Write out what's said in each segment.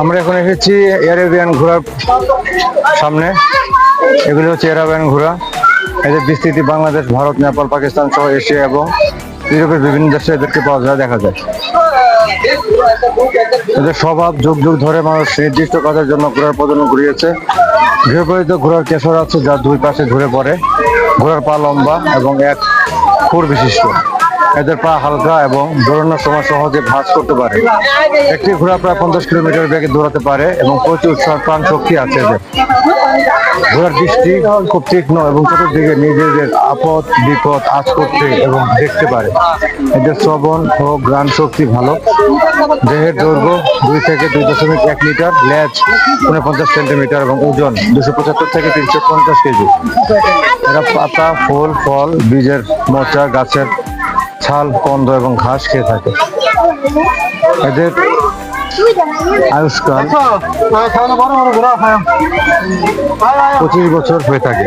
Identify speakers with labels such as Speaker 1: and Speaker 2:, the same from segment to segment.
Speaker 1: আমরা এখন এসেছি এয়ারোবিয়ান ঘোড়ার সামনে। এগুলি হচ্ছে এয়ারোবিয়ান ঘোড়া। এদের বিস্তৃতি বাংলাদেশ, ভারত, নেপাল, পাকিস্তান সহ এশিয়া এবং ইউরোপের বিভিন্ন দেশে এদেরকে পাওয়া যায়, দেখা যায়। এদের স্বভাব যুগ যুগ ধরে মানুষ নির্দিষ্ট কাজের জন্য ঘোড়ার প্রজনন করিয়েছে গৃহপালিত ঘোড়ার কেশর আছে যা দুই পাশে ঝরে পড়ে। ঘোড়ার পা লম্বা এবং এক খুর বিশিষ্ট। এদের পা হালকা এবং দৌড়ানোর সময় সহজে ভাঁজ করতে পারে। একটি ঘোড়া প্রায় পঞ্চাশ কিলোমিটার বেগে দৌড়াতে পারে এবং প্রচুর প্রাণ শক্তি আছে এদের। ঘোড়ার দৃষ্টি খুব তীক্ষ্ণ এবং চতুর্দিকে নিজেদের আপদ, বিপদ আজ করতে এবং দেখতে পারে। এদের শ্রবণ ও গ্রাণ শক্তি ভালো। দেহের দৈর্ঘ্য দুই থেকে দুই দশমিক এক মিটার ল্যাজ উনপঞ্চাশ সেন্টিমিটার এবং ওজন দুশো পঁচাত্তর থেকে তিনশো পঞ্চাশ কেজি। এরা পাতা, ফুল, ফল, বীজের মোচা, গাছের ছাল কন্দ এবং ঘাস খেয়ে থাকে। এদের আয়ুষ্কাল পঁচিশ বছর হয়ে থাকে।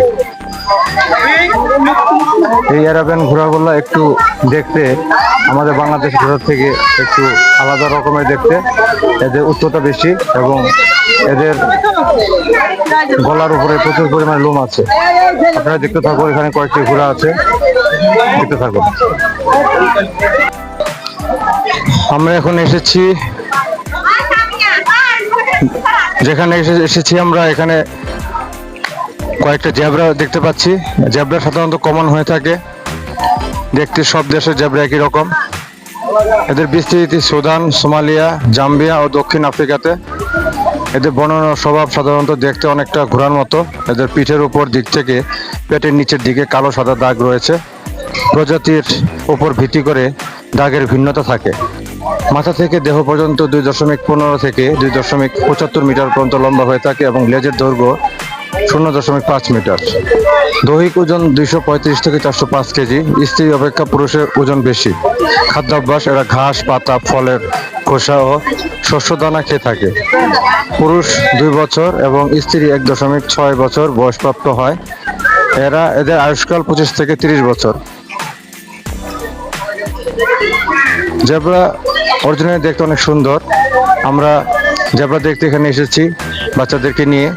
Speaker 1: এই অ্যারাবিয়ান ঘোড়াগুলো একটু দেখতে, আমাদের বাংলাদেশ ঘোড়ার থেকে একটু আলাদা রকমের দেখতে। এদের উচ্চতা বেশি এবং এদের গলার উপরে প্রচুর পরিমাণে লোম আছে। আপনারা দেখতে থাকুন, এখানে কয়েকটি ঘোড়া আছে। দেখতে থাকুন। আমরা এখন এসেছি, যেখানে এসে- এসেছি আমরা, এখানে কয়েকটা জেব্রা দেখতে পাচ্ছি। জেব্রা সাধারণত কমন হয়ে থাকে। দেখতে সব দেশের জেব্রা একই রকম। এদের বিস্তৃতি সুদান, সোমালিয়া, জাম্বিয়া ও দক্ষিণ আফ্রিকাতে। এদের বর্ণনা স্বভাব সাধারণত দেখতে অনেকটা ঘোরার মতো। এদের পিঠের উপর দিক থেকে পেটের নিচের দিকে কালো সাদা দাগ রয়েছে। প্রজাতির উপর ভিত্তি করে দাগের ভিন্নতা থাকে। মাথা থেকে দেহ পর্যন্ত দুই দশমিক পনেরো থেকে দুই দশমিক পঁচাত্তর মিটার পর্যন্ত লম্বা হয়ে থাকে এবং লেজের দৈর্ঘ্য শূন্য দশমিক পাঁচ মিটার। দৈহিক ওজন দুইশো পঁয়ত্রিশ থেকে চারশো পাঁচ কেজি। স্ত্রী অপেক্ষা পুরুষের ওজন বেশি। খাদ্যাভ্যাস, এরা ঘাস, পাতা, ফলের খোসা ও শস্য দানা খেয়ে থাকে। পুরুষ দুই বছর এবং স্ত্রী এক দশমিক ছয় বছর বয়সপ্রাপ্ত হয়। এরা এদের আয়ুষ্কাল পঁচিশ থেকে তিরিশ বছর। জেব্রা অরিজিনালি দেখতে অনেক সুন্দর। আমরা জেব্রা দেখতে এখানে এসেছি বাচ্চাদেরকে নিয়ে।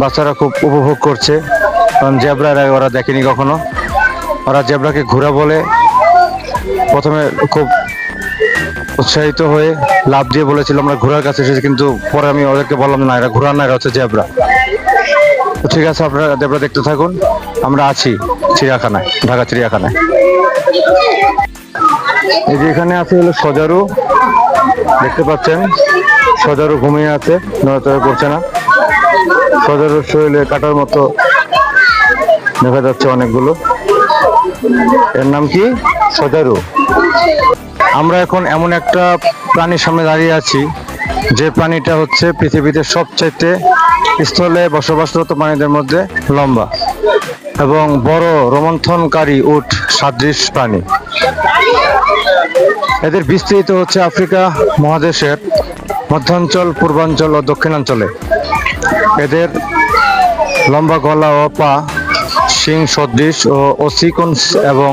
Speaker 1: বাচ্চারা খুব উপভোগ করছে। কারণ জেব্রা এর আগে ওরা দেখেনি কখনো। ওরা জেব্রাকে ঘোরা বলে প্রথমে খুব উৎসাহিত হয়ে লাভ দিয়ে বলেছিল, আমরা ঘোড়ার কাছে এসেছি, কিন্তু পরে আমি ওদেরকে বললাম, না, এরা ঘোড়া না, এরা হচ্ছে জেব্রা। ঠিক আছে, আপনারা জেব্রা দেখতে থাকুন। আমরা আছি চিড়িয়াখানায়, ঢাকা চিড়িয়াখানায়। এই যে এখানে আছে হলো সজারু। দেখতে পাচ্ছেন, সজারু ঘুমিয়ে আছে, নড়াচড়া করছে না। সজারুর শরীরে কাটার মতো দেখা যাচ্ছে অনেকগুলো। এর নাম কি? সজারু। আমরা এখন এমন একটা প্রাণীর সামনে দাঁড়িয়ে আছি, যে প্রাণীটা হচ্ছে পৃথিবীতে সবচাইতে স্থলে বসবাসরত প্রাণীদের মধ্যে লম্বা এবং বড় রোমন্থনকারী উট সাদৃশ প্রাণী। এদের বিস্তৃত হচ্ছে আফ্রিকা মহাদেশের মধ্যাঞ্চল, পূর্বাঞ্চল ও দক্ষিণাঞ্চলে। এদের লম্বা গলা ও পা, শিং, সদৃশ ও অসিকন্স এবং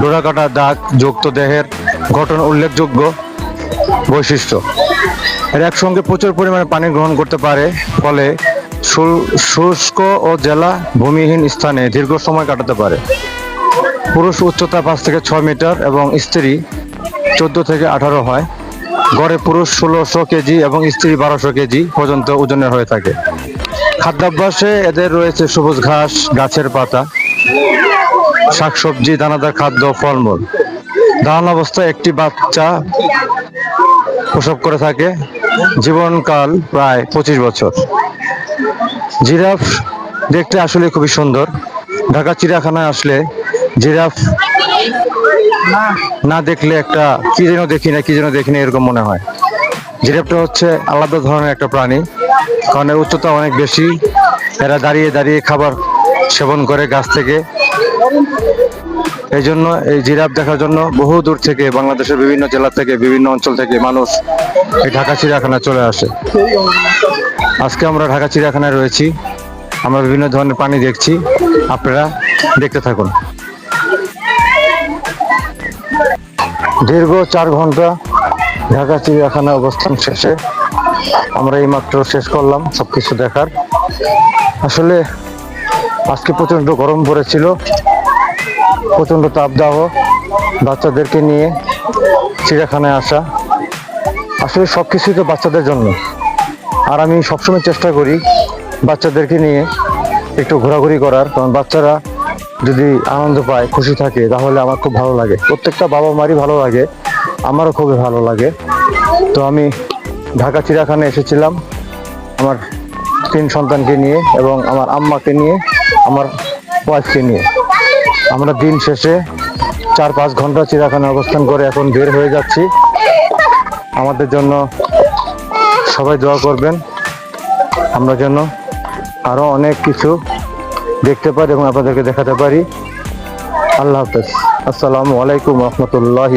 Speaker 1: ডোরাকাটা দাগ যুক্ত দেহের গঠন উল্লেখযোগ্য বৈশিষ্ট্য। এর একসঙ্গে প্রচুর পরিমাণে পানি গ্রহণ করতে পারে, ফলে শুষ্ক ও জেলা ভূমিহীন স্থানে দীর্ঘ সময় কাটাতে পারে। পুরুষ উচ্চতা পাঁচ থেকে ছয় মিটার এবং স্ত্রী চোদ্দ থেকে আঠারো হয়। গড়ে পুরুষ ষোলোশো কেজি এবং স্ত্রী বারোশো কেজি পর্যন্ত ওজনের হয়ে থাকে। খাদ্যাভ্যাসে এদের রয়েছে সবুজ ঘাস, গাছের পাতা, শাকসবজি, দানাদার খাদ্য, ফলমূল। ধারণ অবস্থায় একটি বাচ্চা প্রসব করে থাকে জীবনকাল প্রায় পঁচিশ বছর। জিরাফ দেখতে আসলে খুবই সুন্দর। ঢাকা চিড়িয়াখানায় আসলে জিরাফ না দেখলে একটা, কি যেন দেখি না, কি যেন দেখি না, এরকম মনে হয়। জিরাফটা হচ্ছে আলাদা ধরনের একটা প্রাণী। কারণ এর উচ্চতা অনেক বেশি। এরা দাঁড়িয়ে দাঁড়িয়ে খাবার সেবন করে গাছ থেকে। এই জন্য এই জিরাফ দেখার জন্য বহু দূর থেকে, বাংলাদেশের বিভিন্ন জেলা থেকে, বিভিন্ন অঞ্চল থেকে মানুষ এই ঢাকা চিড়িয়াখানায় চলে আসে। আজকে আমরা ঢাকা চিড়িয়াখানায় রয়েছি। আমরা বিভিন্ন ধরনের প্রাণী দেখছি। আপনারা দেখতে থাকুন। দীর্ঘ চার ঘণ্টা ঢাকা চিড়িয়াখানা অবস্থান শেষে আমরা এই মাত্র শেষ করলাম সবকিছু দেখার। আসলে আজকে প্রচণ্ড গরম পড়েছিল প্রচণ্ড তাপদাহ, বাচ্চাদেরকে নিয়ে চিড়িয়াখানায় আসা। আসলে সব কিছুই তো বাচ্চাদের জন্য। আর আমি সবসময় চেষ্টা করি বাচ্চাদেরকে নিয়ে একটু ঘোরাঘুরি করার, কারণ বাচ্চারা যদি আনন্দ পায়, খুশি থাকে, তাহলে আমার খুব ভালো লাগে। প্রত্যেকটা বাবা মারই ভালো লাগে, আমারও খুবই ভালো লাগে। তো আমি ঢাকা চিড়িয়াখানায় এসেছিলাম আমার তিন সন্তানকে নিয়ে এবং আমার আম্মাকে নিয়ে, আমার ওয়াইফকে নিয়ে। আমরা দিন শেষে চার পাঁচ ঘণ্টা চিড়িয়াখানায় অবস্থান করে এখন বের হয়ে যাচ্ছি। আমাদের জন্য সবাই দোয়া করবেন। আমরা যেন আরও অনেক কিছু দেখতে পারি এবং আপনাদেরকে দেখাতে পারি। আল্লাহ হাফেজ। আসসালামু আলাইকুম রহমতুল্লাহি